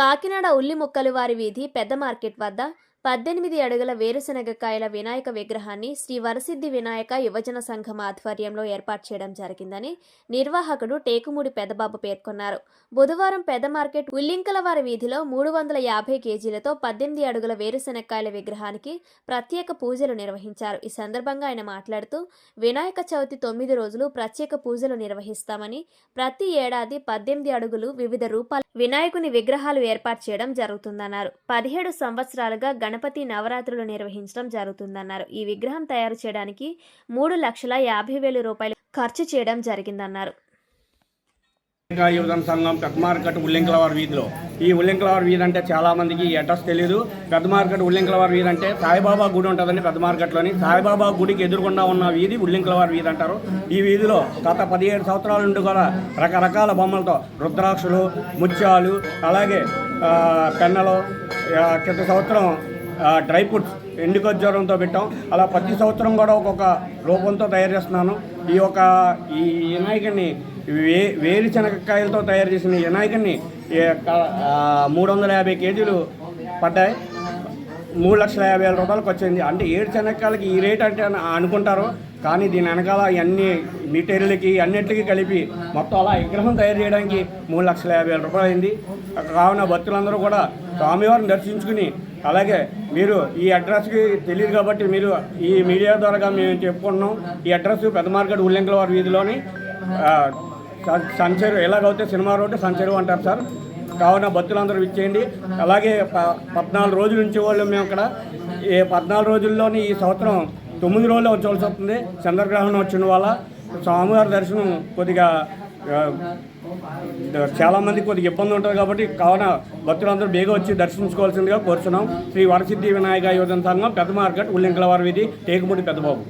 కాకినాడ ఉల్లి ముక్కలు వారి వీధి పెద్ద మార్కెట్ వద్ద పద్దెనిమిది అడుగుల వేరుశనగకాయల వినాయక విగ్రహాన్ని శ్రీ వరసిద్ధి వినాయక యువజన సంఘం ఆధ్వర్యంలో ఏర్పాటు చేయడం జరిగిందని నిర్వాహకుడు టేకుమూడి పెదబాబు పేర్కొన్నారు. బుధవారం పెద్ద మార్కెట్ ఉల్లింకలవారి వీధిలో మూడు వందల యాభై కేజీలతో పద్దెనిమిది అడుగుల వేరుశనగకాయల విగ్రహానికి ప్రత్యేక పూజలు నిర్వహించారు. ఈ సందర్భంగా ఆయన మాట్లాడుతూ వినాయక చవితి తొమ్మిది రోజులు ప్రత్యేక పూజలు నిర్వహిస్తామని ప్రతి ఏడాది పద్దెనిమిది అడుగులు వివిధ రూపాల వినాయకుని విగ్రహాలు ఏర్పాటు చేయడం జరుగుతుందన్నారు. పదిహేడు సంవత్సరాలుగా గణపతి నవరాత్రులు నిర్వహించడం జరుగుతుందన్నారు. ఈ విగ్రహం తయారు చేయడానికి మూడు లక్షల యాభై వేల రూపాయలు ఖర్చు చేయడం జరిగిందన్నారు. యువజన సంఘం పెద్ద మార్కెట్ ఉల్లింకలవారి వీధిలో. ఈ ఉల్లింకలవారి వీధి అంటే చాలా మందికి ఈ అడ్రస్ తెలియదు పెద్ద మార్కెట్ ఉల్లింకలవారి వీధి అంటే సాయిబాబా గుడి ఉంటుందండి పెద్ద మార్కెట్లోని. సాయిబాబా గుడికి ఎదురుకుండా ఉన్న వీధి ఉల్లింకలవారి వీధి అంటారు. ఈ వీధిలో గత పదిహేడు సంవత్సరాల నుండి కూడా రకరకాల బొమ్మలతో రుద్రాక్షలు ముత్యాలు అలాగే పెన్నలు ఆ, క్రిత సంవత్సరం డ్రై ఫ్రూట్స్ ఎండు పెట్టాం. అలా ప్రతి సంవత్సరం కూడా ఒక్కొక్క రూపంతో తయారు చేస్తున్నాను. ఈ యొక్క ఈ వినాయకుడిని వే వేరుశనగకాయలతో తయారు చేసిన వినాయకుడిని మూడు వందల యాభై కేజీలు పడ్డాయి. మూడు లక్షల యాభై వేల రూపాయలకు వచ్చింది. అంటే ఏడు శనగకాయలకి ఈ రేట్ అంటే అనుకుంటారు. కానీ దీని వెనకాల అన్ని మెటీరియల్కి అన్నింటికి కలిపి మొత్తం అలా విగ్రహం తయారు చేయడానికి మూడు లక్షల యాభై వేల రూపాయలు అయింది. కావున భక్తులందరూ కూడా స్వామివారిని దర్శించుకుని అలాగే మీరు ఈ అడ్రస్కి తెలియదు కాబట్టి మీరు ఈ మీడియా ద్వారా మేము చెప్పుకుంటున్నాం. ఈ అడ్రస్ పెద్ద మార్కెట్ ఉల్లింకల వారి వీధిలోని సంచరు ఎలాగైతే సినిమా రోడ్డు సంచరు అంటారు సార్. కావున భక్తులందరూ ఇచ్చేయండి అలాగే ప- పద్నాలుగు రోజుల నుంచి వాళ్ళు మేము ఇక్కడ ఈ పద్నాలుగు రోజుల్లోని ఈ సంవత్సరం తొమ్మిది రోజులు వచ్చవలసి వస్తుంది. చంద్రగ్రహణం వచ్చిన వల్ల స్వామివారి దర్శనం కొద్దిగా చాలామంది చాలా కొద్దిగా ఇబ్బంది ఉంటుంది కాబట్టి కావున భక్తులందరూ బేగా వచ్చి దర్శించుకోవాల్సిందిగా కోరుతున్నాం శ్రీ వరసిద్ధి వినాయక యోజన సంఘం పెద్ద మార్కెట్ ఉల్లింకల వారి వీధి టేకుమూడి పెద్దబాబు.